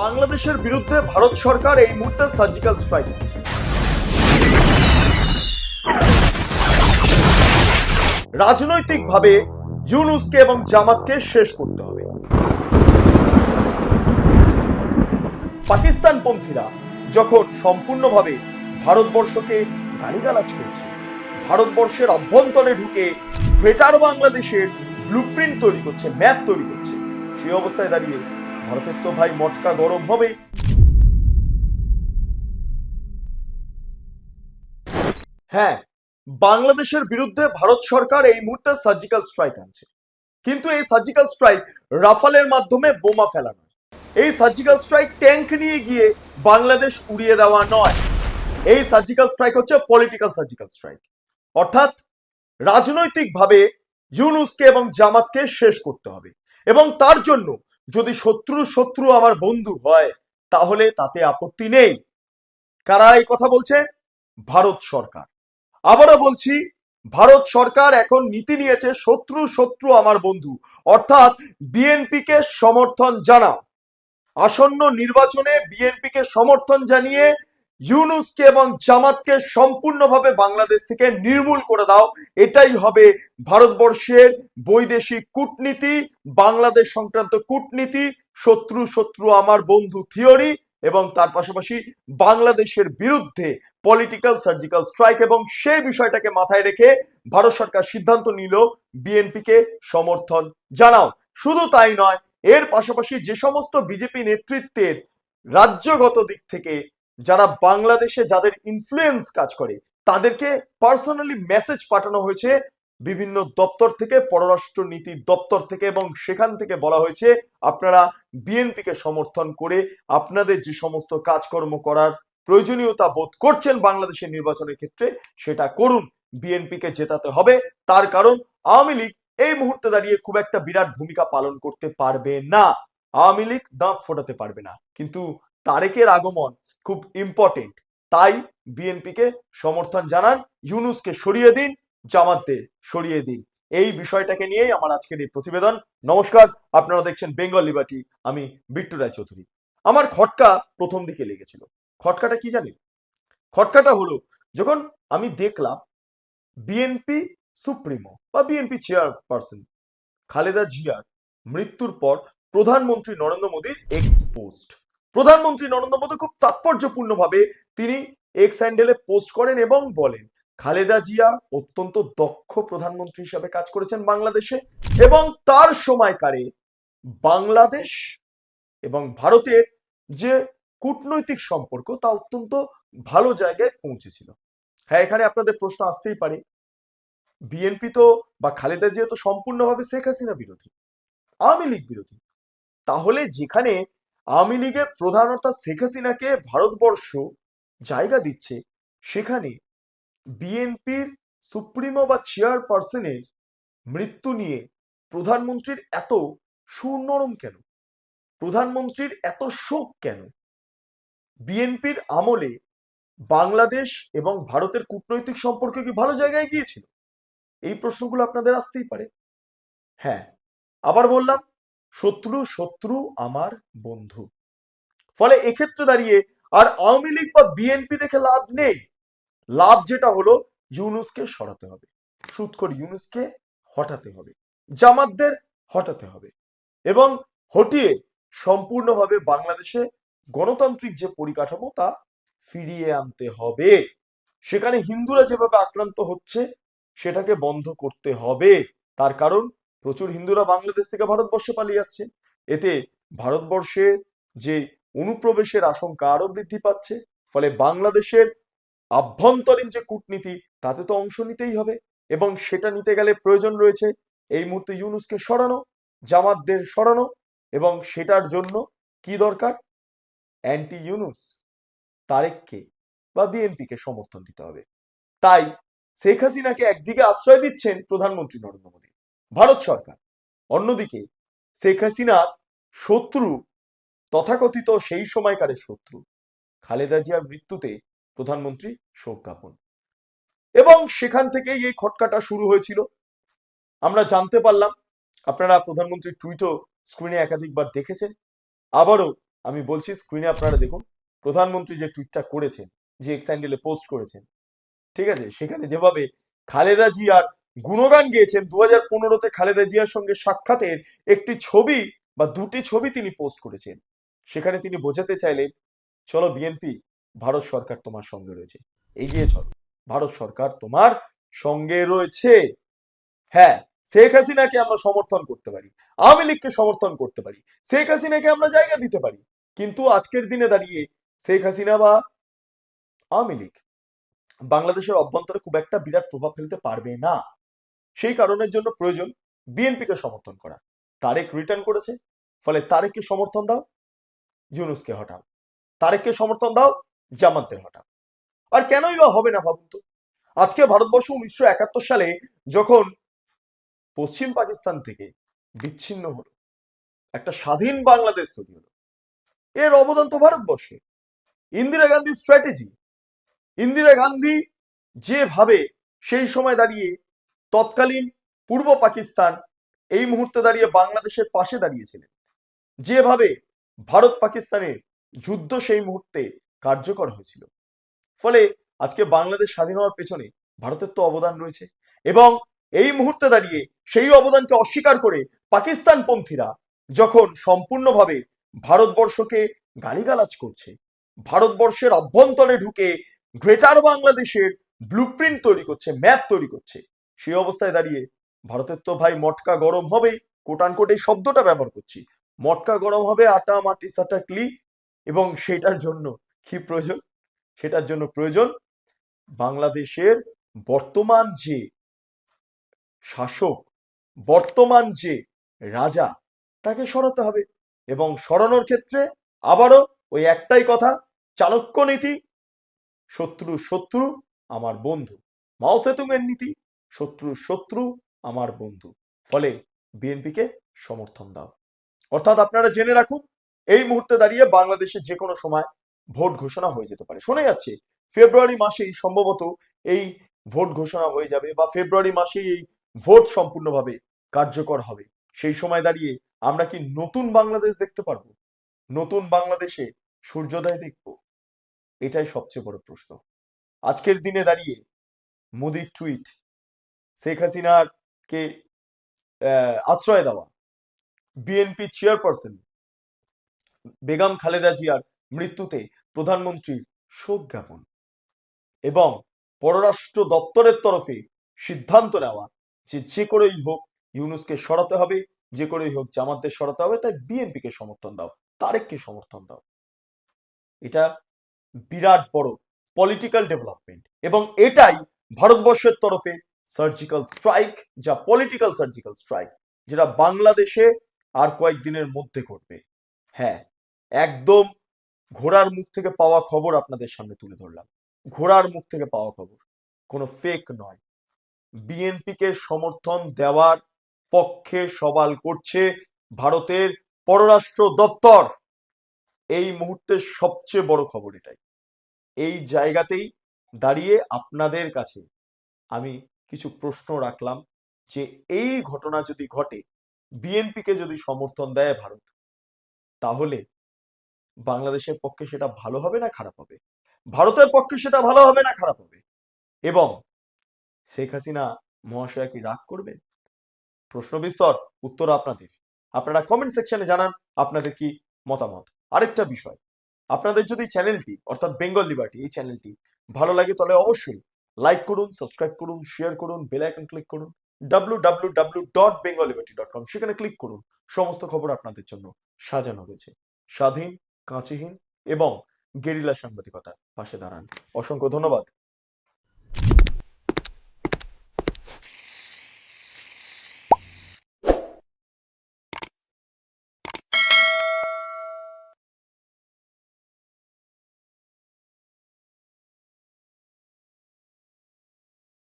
বাংলাদেশের বিরুদ্ধে ভারত সরকার এই মুহূর্তে সার্জিক্যাল স্ট্রাইক রাজনৈতিকভাবে ইউনুসকে এবং জামাতকে শেষ করতে হবে। পাকিস্তানপন্থীরা যখন সম্পূর্ণভাবে ভারতবর্ষকে গালিগালাজ করছে, ভারতবর্ষের অভ্যন্তরে ঢুকে গ্রেটার বাংলাদেশের ব্লুপ্রিন্ট তৈরি করছে ম্যাপ তৈরি করছে, সেই অবস্থায় দাঁড়িয়ে ভারতের তো ভাই মটকা গরম হবেই। হ্যাঁ বাংলাদেশের বিরুদ্ধে ভারত সরকার এই মুহূর্তে সার্জিক্যাল স্ট্রাইক আনছে। কিন্তু এই সার্জিক্যাল স্ট্রাইক রাফালের মাধ্যমে বোমা ফেলানো এই সার্জিক্যাল স্ট্রাইক ট্যাঙ্ক নিয়ে গিয়ে বাংলাদেশ উড়িয়ে দেওয়া নয়। এই সার্জিক্যাল স্ট্রাইক হচ্ছে পলিটিক্যাল সার্জিক্যাল স্ট্রাইক অর্থাৎ রাজনৈতিকভাবে ইউনুসকে এবং জামাতকে শেষ করতে হবে। এবং তার জন্য যদি শত্রু শত্রু আমার বন্ধু হয়, তাহলে তাতে আপত্তি নেই। কারা এই কথা বলছে? ভারত সরকার। আবারও বলছি, ভারত সরকার এখন নীতি নিয়েছে শত্রু শত্রু আমার বন্ধু। অর্থাৎ বিএনপিকে সমর্থন জানাও। আসন্ন নির্বাচনে বিএনপিকে সমর্থন জানিয়ে ইউনুসকে এবং জামাতকে সম্পূর্ণভাবে বাংলাদেশ থেকে নির্মূল করে দাও। এটাই হবে ভারতবর্ষের বৈদেশিক কূটনীতি, বাংলাদেশ সংক্রান্ত কূটনীতি, শত্রু শত্রু আমার বন্ধু থিওরি এবং তার পাশাপাশি বাংলাদেশের বিরুদ্ধে পলিটিক্যাল সার্জিক্যাল স্ট্রাইক এবং সেই বিষয়টাকে মাথায় রেখে ভারত সরকার সিদ্ধান্ত নিল বিএনপিকে সমর্থন জানাও। শুধু তাই নয়, এর পাশাপাশি যে সমস্ত বিজেপি নেতৃত্বের রাজ্যগত দিক থেকে যারা বাংলাদেশে যাদের ইনফ্লুয়েন্স কাজ করে, তাদেরকে পার্সোনালি মেসেজ পাঠানো হয়েছে বিভিন্ন দপ্তর থেকে পররাষ্ট্র নীতি দপ্তর থেকে এবং সেখান থেকে বলা হয়েছে, আপনারা বিএনপিকে সমর্থন করে আপনাদের যে সমস্ত কাজকর্ম করার প্রয়োজনীয়তা বোধ করছেন বাংলাদেশের নির্বাচনের ক্ষেত্রে, সেটা করুন। বিএনপিকে জেতাতে হবে। তার কারণ, আওয়ামী লীগ এই মুহূর্তে দাঁড়িয়ে খুব একটা বিরাট ভূমিকা পালন করতে পারবে না। আওয়ামী লীগ দাঁত ফোটাতে পারবে না। কিন্তু তারেকের আগমন খুব ইম্পর্টেন্ট তাই বিএনপিকে সমর্থন জানান, ইউনুসকে সরিয়ে দিন জামাতদের সরিয়ে দিন। এই বিষয়টাকে নিয়েই আমার আজকের এই প্রতিবেদন। নমস্কার, আপনারা দেখছেন বেঙ্গল লিবার্টি আমি বিট্টু রায় চৌধুরী আমার খটকা প্রথম দিকে লেগেছিল। খটকাটা কি জানেন? খটকাটা হলো, যখন আমি দেখলাম বিএনপি সুপ্রিমো বা বিএনপি চেয়ারপারসন খালেদা জিয়ার মৃত্যুর পর প্রধানমন্ত্রী নরেন্দ্র মোদীর এক্স পোস্ট প্রধানমন্ত্রী নরেন্দ্র মোদী খুব তাৎপর্যপূর্ণভাবে তিনি এক্স হ্যান্ডেলে পোস্ট করেন এবং বলেন, খালেদা জিয়া অত্যন্ত দক্ষ প্রধানমন্ত্রী হিসাবে কাজ করেছেন বাংলাদেশে এবং তার সময়কারে বাংলাদেশ এবং ভারতের যে কূটনৈতিক সম্পর্ক তা অত্যন্ত ভালো জায়গায় পৌঁছেছিল। হ্যাঁ এখানে আপনাদের প্রশ্ন আসতেই পারে। বিএনপি তো বা খালেদা জিয়া তো সম্পূর্ণভাবে শেখ হাসিনা বিরোধী, আওয়ামী লীগ বিরোধী। তাহলে যেখানে আওয়ামী লীগের প্রধান অর্থাৎ শেখ হাসিনাকে ভারতবর্ষ জায়গা দিচ্ছে, সেখানে বিএনপির সুপ্রিমো বা চেয়ারপারসনের মৃত্যু নিয়ে প্রধানমন্ত্রীর এত সুনরম কেন? প্রধানমন্ত্রীর এত শোক কেন? বিএনপির আমলে বাংলাদেশ এবং ভারতের কূটনৈতিক সম্পর্ক কি ভালো জায়গায় গিয়েছিল? এই প্রশ্নগুলো আপনাদের আসতেই পারে। হ্যাঁ আবার বললাম শত্রু শত্রু আমার বন্ধু। ফলে এক্ষেত্রে দাঁড়িয়ে আর আওয়ামী লীগ বা বিএনপি দেখে লাভ নেই। লাভ যেটা হলো ইউনুসকে সরাতে হবে। সুৎখর ইউনুসকে হটাতে হবে। জামাতদের হটাতে হবে। এবং হটিয়ে সম্পূর্ণভাবে বাংলাদেশে গণতান্ত্রিক যে পরিকাঠামো, তা ফিরিয়ে আনতে হবে। সেখানে হিন্দুরা যেভাবে আক্রান্ত হচ্ছে, সেটাকে বন্ধ করতে হবে। তার কারণ প্রচুর হিন্দুরা বাংলাদেশ থেকে ভারতবর্ষে পালিয়ে আসছে। এতে ভারতবর্ষের যে অনুপ্রবেশের আশঙ্কা আরও বৃদ্ধি পাচ্ছে, ফলে বাংলাদেশের আভ্যন্তরীণ যে কূটনীতি, তাতে তো অংশ নিতেই হবে। এবং সেটা নিতে গেলে প্রয়োজন রয়েছে এই মুহূর্তে ইউনুসকে সরানো, জামাতদের সরানো, এবং সেটার জন্য কি দরকার? অ্যান্টি ইউনুস তারেককে বা বিএনপিকে সমর্থন দিতে হবে। তাই শেখ হাসিনাকে একদিকে আশ্রয় দিচ্ছেন প্রধানমন্ত্রী নরেন্দ্র মোদী। ভারত সরকার। অন্যদিকে শেখ হাসিনার শত্রু, তথাকথিত সেই সময়কারের শত্রু। খালেদা জিয়ার মৃত্যুতে প্রধানমন্ত্রী শোক জ্ঞাপন। এবং সেখান থেকেই এই খটকাটা শুরু হয়েছিল। আমরা জানতে পারলাম, আপনারা প্রধানমন্ত্রীর টুইটও স্ক্রিনে একাধিকবার দেখেছেন। আবারও আমি বলছি, স্ক্রিনে আপনারা দেখুন, প্রধানমন্ত্রী যে টুইটটা করেছেন, যে এক্স হ্যান্ডেলে পোস্ট করেছেন, ঠিক আছে? সেখানে যেভাবে খালেদা জিয়ার গুণগান গিয়েছেন দু হাজার পনেরোতে খালেদা জিয়ার সঙ্গে সাক্ষাতের একটি ছবি বা দুটি ছবি তিনি পোস্ট করেছেন। সেখানে তিনি বোঝাতে চাইলেন, চলো বিএনপি ভারত সরকার তোমার সঙ্গে রয়েছে। এগিয়ে চলো। ভারত সরকার তোমার সঙ্গে রয়েছে। হ্যাঁ শেখ হাসিনাকে আমরা সমর্থন করতে পারি। আওয়ামী লীগকে সমর্থন করতে পারি। শেখ হাসিনাকে আমরা জায়গা দিতে পারি। কিন্তু আজকের দিনে দাঁড়িয়ে শেখ হাসিনা বা আওয়ামী লীগ বাংলাদেশের অভ্যন্তরে খুব একটা বিরাট প্রভাব ফেলতে পারবে না। সেই কারণের জন্য প্রয়োজন বিএনপিকে সমর্থন করা। তারেক রিটার্ন করেছে, ফলে তারেককে সমর্থন দাও, ইউনুসকে হটাও। তারেককে সমর্থন দাও, জামাতদের হটাও। আর কেনই বা হবে না ভাবুন তো? আজকে ভারতবর্ষ উনিশশো একাত্তর সালে যখন পশ্চিম পাকিস্তান থেকে বিচ্ছিন্ন হলো, একটা স্বাধীন বাংলাদেশ তৈরি হলো, এর অবদান তো ভারতবর্ষে। ইন্দিরা গান্ধীর স্ট্র্যাটেজি ইন্দিরা গান্ধী যেভাবে সেই সময় দাঁড়িয়ে তৎকালীন পূর্ব পাকিস্তান এই মুহূর্তে দাঁড়িয়ে বাংলাদেশের পাশে দাঁড়িয়েছিলেন। যেভাবে ভারত পাকিস্তানের যুদ্ধ সেই মুহূর্তে কার্যকর হয়েছিল। ফলে আজকে বাংলাদেশ স্বাধীন হওয়ার পেছনে ভারতের তো অবদান রয়েছে এবং এই মুহূর্তে দাঁড়িয়ে সেই অবদানকে অস্বীকার করে পাকিস্তান পন্থীরা যখন সম্পূর্ণভাবে ভারতবর্ষকে গালিগালাজ করছে, ভারতবর্ষের অভ্যন্তরে ঢুকে গ্রেটার বাংলাদেশের ব্লুপ্রিন্ট তৈরি করছে ম্যাপ তৈরি করছে সেই অবস্থায় দাঁড়িয়ে, ভারতের তো ভাই মটকা গরম হবেই কোটান কোট এই শব্দটা ব্যবহার করছি। মটকা গরম হবে, আটা, মাটি, সাটা, ক্লি এবং সেটার জন্য কি প্রয়োজন? সেটার জন্য প্রয়োজন বাংলাদেশের বর্তমান যে শাসক, বর্তমান যে রাজা, তাকে সরাতে হবে এবং সরানোর ক্ষেত্রে আবারও ওই একটাই কথা চাণক্য নীতি, শত্রু শত্রু, আমার বন্ধু। মাও সেতুং এর নীতি শত্রু শত্রু, আমার বন্ধু। ফলে বিএনপিকে সমর্থন দাও। অর্থাৎ আপনারা জেনে রাখুন, এই মুহূর্তে দাঁড়িয়ে বাংলাদেশে যে কোনো সময় ভোট ঘোষণা হয়ে যেতে পারে। শোনা যাচ্ছে, ফেব্রুয়ারি মাসেই সম্ভবত এই ভোট ঘোষণা হয়ে যাবে বা ফেব্রুয়ারি মাসেই এই ভোট সম্পূর্ণভাবে কার্যকর হবে। সেই সময় দাঁড়িয়ে আমরা কি নতুন বাংলাদেশ দেখতে পারব? নতুন বাংলাদেশে সূর্যোদয় দেখব? এটাই সবচেয়ে বড় প্রশ্ন। আজকের দিনে দাঁড়িয়ে মোদির টুইট শেখ হাসিনার কে আশ্রয় দেওয়া। বিএনপি চেয়ারপারসন বেগম খালেদা জিয়ার মৃত্যুতে প্রধানমন্ত্রীর শোক জ্ঞাপন এবং পররাষ্ট্র দপ্তরের তরফে সিদ্ধান্ত নেওয়া যে যে করেই হোক ইউনুসকে সরাতে হবে, যে করেই হোক জামাতদের সরাতে হবে, তাই বিএনপিকে সমর্থন দাও, তারেককে সমর্থন দাও। এটা বিরাট বড় পলিটিক্যাল ডেভেলপমেন্ট এবং এটাই ভারতবর্ষের তরফে সার্জিক্যাল স্ট্রাইক যা পলিটিক্যাল সার্জিক্যাল স্ট্রাইক যেটা বাংলাদেশে আর কয়েকদিনের মধ্যে ঘটবে। হ্যাঁ একদম ঘোড়ার মুখ থেকে পাওয়া খবর আপনাদের সামনে তুলে ধরলাম। ঘোড়ার মুখ থেকে পাওয়া খবর, কোনো ফেক নয়। বিএনপিকে সমর্থন দেওয়ার পক্ষে সওয়াল করছে ভারতের পররাষ্ট্র দপ্তর। এই মুহূর্তের সবচেয়ে বড় খবর এটাই। এই জায়গাতেই দাঁড়িয়ে আপনাদের কাছে আমি কিছু প্রশ্ন রাখলাম যে এই ঘটনা যদি ঘটে, বিএনপিকে যদি সমর্থন দেয় ভারত, তাহলে বাংলাদেশের পক্ষে সেটা ভালো হবে না খারাপ হবে? ভারতের পক্ষে সেটা ভালো হবে না খারাপ হবে? এবং শেখ হাসিনা মহাশয়া কি রাগ করবেন প্রশ্ন বিস্তর উত্তর আপনাদের। আপনারা কমেন্ট সেকশনে জানান আপনাদের কি মতামত। আরেকটা বিষয়, আপনাদের যদি চ্যানেলটি অর্থাৎ বেঙ্গল লিবার্টি এই চ্যানেলটি ভালো লাগে তাহলে অবশ্যই লাইক করুন সাবস্ক্রাইব করুন শেয়ার করুন বেল আইকন ক্লিক করুন। W dot Bengal dot com সেখানে ক্লিক করুন। সমস্ত খবর আপনাদের জন্য সাজানো হয়েছে। স্বাধীন, কাঁচিহীন এবং গেরিলা সাংবাদিকতার পাশে দাঁড়ান। অসংখ্য ধন্যবাদ।